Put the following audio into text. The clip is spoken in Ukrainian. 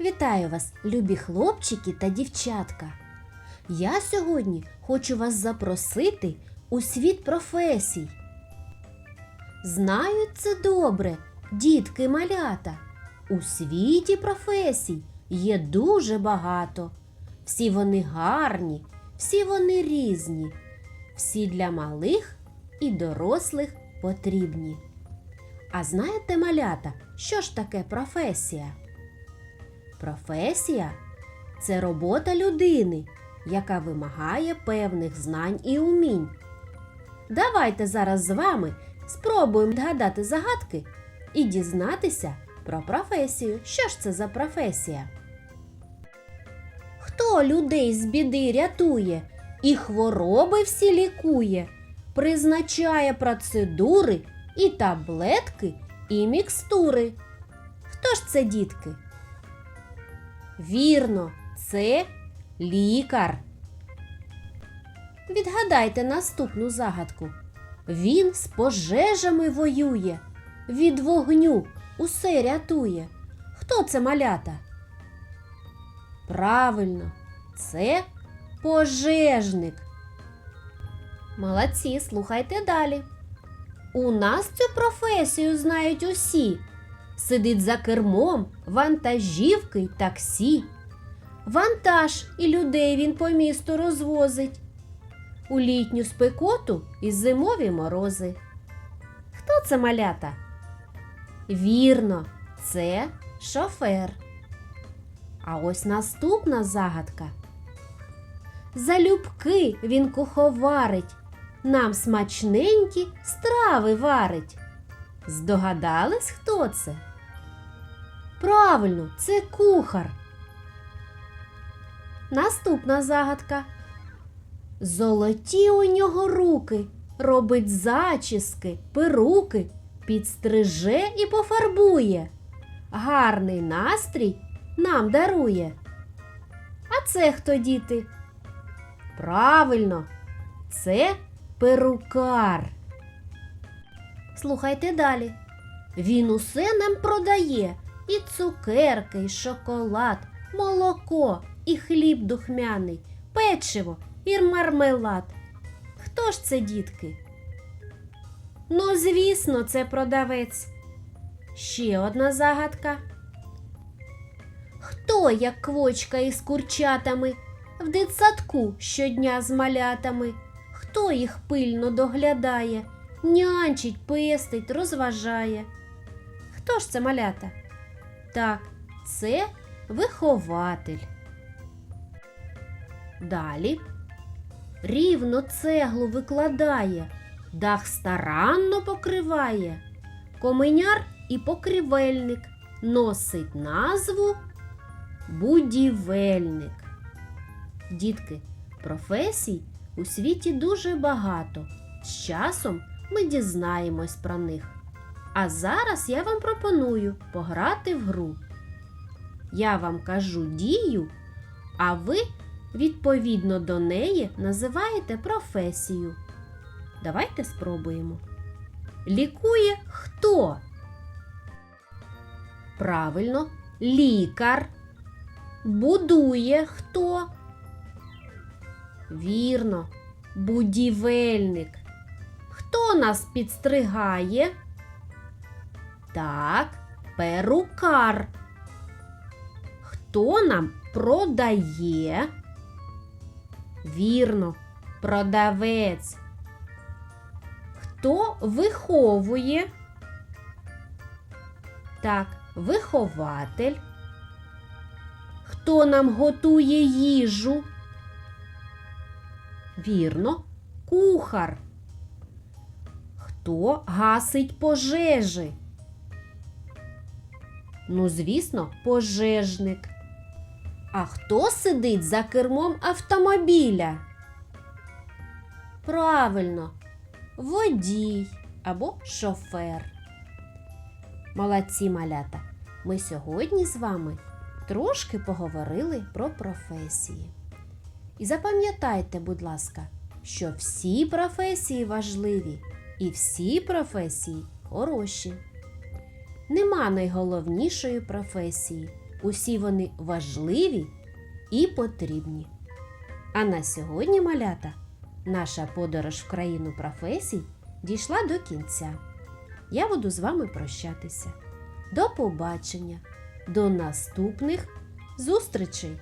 Вітаю вас, любі хлопчики та дівчатка. Я сьогодні хочу вас запросити у світ професій. Знають це добре, дітки малята. У світі професій є дуже багато. Всі вони гарні, всі вони різні, всі для малих і дорослих потрібні. А знаєте, малята, що ж таке професія? Професія це робота людини, яка вимагає певних знань і умінь. Давайте зараз з вами спробуємо згадати загадки і дізнатися про професію. Що ж це за професія? Хто людей з біди рятує і хвороби всі лікує, призначає процедури і таблетки, і мікстури? Хто ж це дітки? Вірно, це лікар. Відгадайте наступну загадку. Він з пожежами воює, від вогню усе рятує. Хто це малята? Правильно, це пожежник. Молодці, слухайте далі. У нас цю професію знають усі. Сидить за кермом вантажівки й таксі. Вантаж і людей він по місту розвозить. У літню спекоту і зимові морози. Хто це малята? Вірно, це шофер. А ось наступна загадка. Залюбки він куховарить, нам смачненькі страви варить. Здогадались, хто це? Правильно, це кухар. Наступна загадка. Золоті у нього руки, робить зачіски, перуки, підстриже і пофарбує. Гарний настрій нам дарує. А це хто діти? Правильно, це перукар. Слухайте далі. Він усе нам продає і цукерки, і шоколад, молоко, і хліб духмяний, печиво і мармелад. Хто ж це, дітки? Ну, звісно, це продавець. Ще одна загадка. Хто, як квочка із курчатами, в дитсадку щодня з малятами? Хто їх пильно доглядає, нянчить, пестить, розважає? Хто ж це малята? Так, це вихователь. Далі рівно цеглу викладає, дах старанно покриває. Коменяр і покривельник носить назву будівельник. Дітки, професій у світі дуже багато. З часом ми дізнаємось про них. А зараз я вам пропоную пограти в гру. Я вам кажу дію, а ви відповідно до неї називаєте професію. Давайте спробуємо. Лікує хто? Правильно, лікар. Будує хто? Вірно, будівельник. Хто нас підстригає? Так, перукар. Хто нам продає? Вірно, продавець. Хто виховує? Так, вихователь. Хто нам готує їжу? Вірно, кухар. Хто гасить пожежі? Ну, звісно, пожежник. А хто сидить за кермом автомобіля? Правильно, водій або шофер. Молодці малята. Ми сьогодні з вами трошки поговорили про професії. І запам'ятайте, будь ласка, що всі професії важливі і всі професії хороші. Нема найголовнішої професії, Усі вони важливі і потрібні. А на сьогодні, малята, наша подорож в країну професій дійшла до кінця. Я буду з вами прощатися. До побачення, до наступних зустрічей!